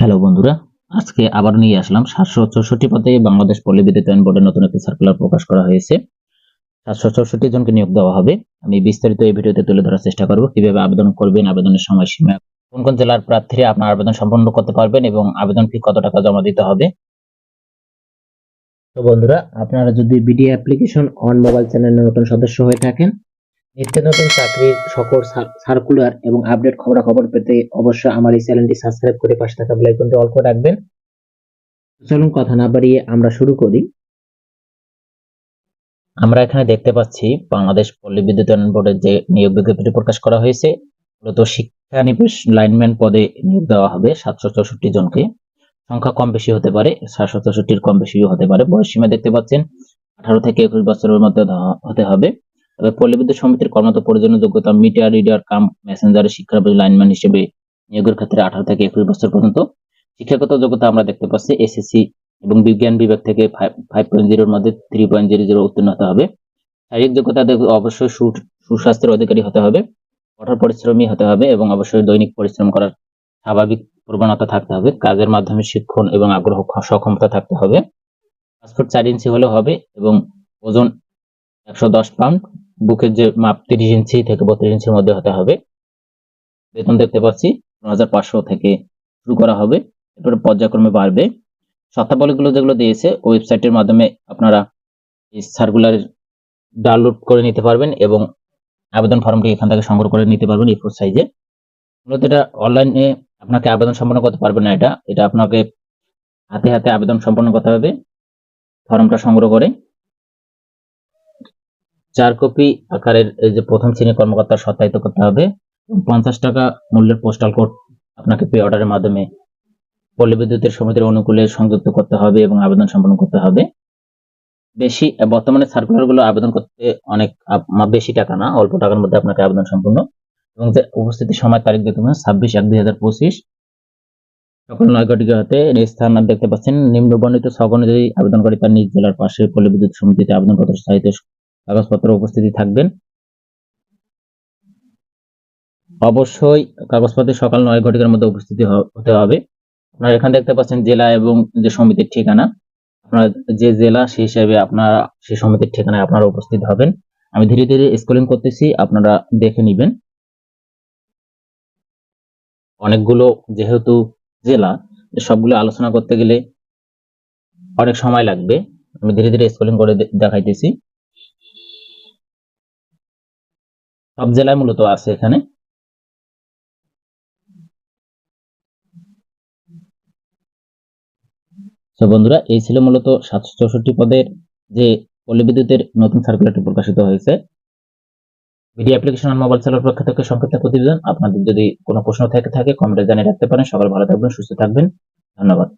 Hello বন্ধুরা, আজকে আবার নিয়ে আসলাম সাতশো চৌষট্টি পদে বাংলাদেশ পল্লী বিদ্যুতায়ন বোর্ডের নতুন একটি সার্কুলার প্রকাশ করা হয়েছে। সাতশো চৌষট্টি জনকে নিয়োগ দেওয়া হবে। আমি বিস্তারিত এই ভিডিওতে তুলে ধরার চেষ্টা করব। কীভাবে আবেদন করবেন, আবেদনের সময়সীমা, কোন কোন জেলার প্রার্থীরা আপনার আবেদন সম্পন্ন করতে পারবেন এবং আবেদন ফি কত টাকা জমা দিতে হবে। তো বন্ধুরা, আপনারা যদি বিডি অ্যাপ্লিকেশন অন মোবাইল চ্যানেলের নতুন সদস্য হয়ে থাকেন নিত্য নতুন চাকরির সকল সার্কুলার এবং আপডেট খবরাখবর পেতে অবশ্যই আমার এই চ্যানেলটি সাবস্ক্রাইব করে পাশে থাকা বেল আইকনটি অল করে রাখবেন। চলুন কথা না বাড়িয়ে আমরা শুরু করি। আমরা এখানে দেখতে পাচ্ছি বাংলাদেশ পল্লী বিদ্যুতায়ন বোর্ডের যে নিয়োগ বিজ্ঞপ্তি প্রকাশ করা হয়েছে, মূলত শিক্ষানিবেশ লাইনম্যান পদে নিয়োগ দেওয়া হবে সাতশো চৌষট্টি জনকে। সংখ্যা কম বেশি হতে পারে, সাতশো চৌষট্টির কম বেশিও হতে পারে। বয়স সীমা দেখতে পাচ্ছেন, আঠারো থেকে একুশ বছরের মধ্যে হতে হবে। তবে পল্লী বিদ্যুৎ সমিতির কর্মরত প্রয়োজনীয় যোগ্যতা মিটার, রিডার, কাম মেসেঞ্জারের শিক্ষানবিশ লাইনম্যান হিসেবে নিয়োগের ক্ষেত্রে আঠারো থেকে একুশ বছর পর্যন্ত। শিক্ষাগত যোগ্যতা আমরা দেখতে পাচ্ছি, এসএসসি এবং বিজ্ঞান বিভাগ থেকে ফাইভ পয়েন্ট জিরোর মধ্যে থ্রি পয়েন্ট জিরো জিরো উত্তীর্ণ হতে হবে। শারীরিক যোগ্যতা অবশ্যই সুস্বাস্থ্যের অধিকারী হতে হবে, কঠোর পরিশ্রমী হতে হবে এবং অবশ্যই দৈনিক পরিশ্রম করার স্বাভাবিক প্রবণতা থাকতে হবে, কাজের মাধ্যমে শিক্ষণ এবং আগ্রহ, সক্ষমতা থাকতে হবে। পাসপোর্ট চার ইঞ্চি হলেও হবে এবং ওজন একশো দশ পাউন্ড বুকের যে মাপ তিরিশ ইঞ্চি থেকে বত্রিশ ইঞ্চির মধ্যে হতে হবে। বেতন দেখতে পাচ্ছি পনেরো থেকে শুরু করা হবে। এরপরে পর্যায়ক্রমে বাড়বে। শর্তাবলীগুলো যেগুলো দিয়েছে, ওয়েবসাইটের মাধ্যমে আপনারা এই সার্কুলার ডাউনলোড করে নিতে পারবেন এবং আবেদন ফর্মটি এখান থেকে সংগ্রহ করে নিতে পারবেন এই ফোর সাইজে মূলত এটা অনলাইনে আপনাকে আবেদন সম্পন্ন করতে পারবেন না এটা। এটা আপনাকে হাতে হাতে আবেদন সম্পন্ন করতে হবে। ফর্মটা সংগ্রহ করে চার কপি আকারের এই যে প্রথম শ্রেণির কর্মকর্তা সত্যায়িত করতে হবে পঞ্চাশ টাকা মূল্যের পোস্টাল কোড আপনাকে পে অর্ডারের মাধ্যমে পল্লী বিদ্যুতের সমিতির অনুকূলে সংযুক্ত করতে হবে এবং আবেদন সম্পন্ন করতে হবে। বেশি বর্তমানে সার্কুলারগুলো আবেদন করতে অনেক বেশি টাকা না, অল্প টাকার মধ্যে আপনাকে আবেদন সম্পূর্ণ। এবং যে উপস্থিতির সময় তারিখ দেখতে পাচ্ছেন ছাব্বিশ এক দুই হাজার পঁচিশ। সকাল নয় ঘটিকা হতে স্থান দেখতে পাচ্ছেন নিম্ন বর্ণিত ছক অনুযায়ী আবেদনকারী তার নিজ জেলার পাশে পল্লী বিদ্যুৎ সমিতিতে আবেদনপত্র সাহিত্য কাগজপত্র উপস্থিতি থাকবেন। অবশ্যই কাগজপত্রে সকাল নয় ঘটিকার মধ্যে উপস্থিতি হতে হবে। আপনারা এখানে দেখতে পাচ্ছেন জেলা এবং যে সমিতির ঠিকানা। আপনার যে জেলা, সেই হিসাবে আপনারা সেই সমিতির ঠিকানায় আপনারা উপস্থিত হবেন। আমি ধীরে ধীরে স্ক্রলিং করতেছি, আপনারা দেখে নেবেন। অনেকগুলো যেহেতু জেলা, সবগুলো আলোচনা করতে গেলে অনেক সময় লাগবে। আমি ধীরে ধীরে স্ক্রলিং করে দেখাইতেছি। সব জেলায় মূলত আছে এখানে। তো বন্ধুরা, এই ছিল মূলত সাতশো চৌষট্টি পদের যে পল্লী বিদ্যুতের নতুন সার্কুলারটি প্রকাশিত হয়েছে। ভিডিও অ্যাপ্লিকেশন আর মোবাইল সেলার পক্ষ থেকে সংক্ষিপ্ত প্রতিবেদন। আপনাদের যদি কোনো প্রশ্ন থেকে থাকে কমেন্টে জানিয়ে রাখতে পারেন। সকাল ভালো থাকবেন, সুস্থ থাকবেন। ধন্যবাদ।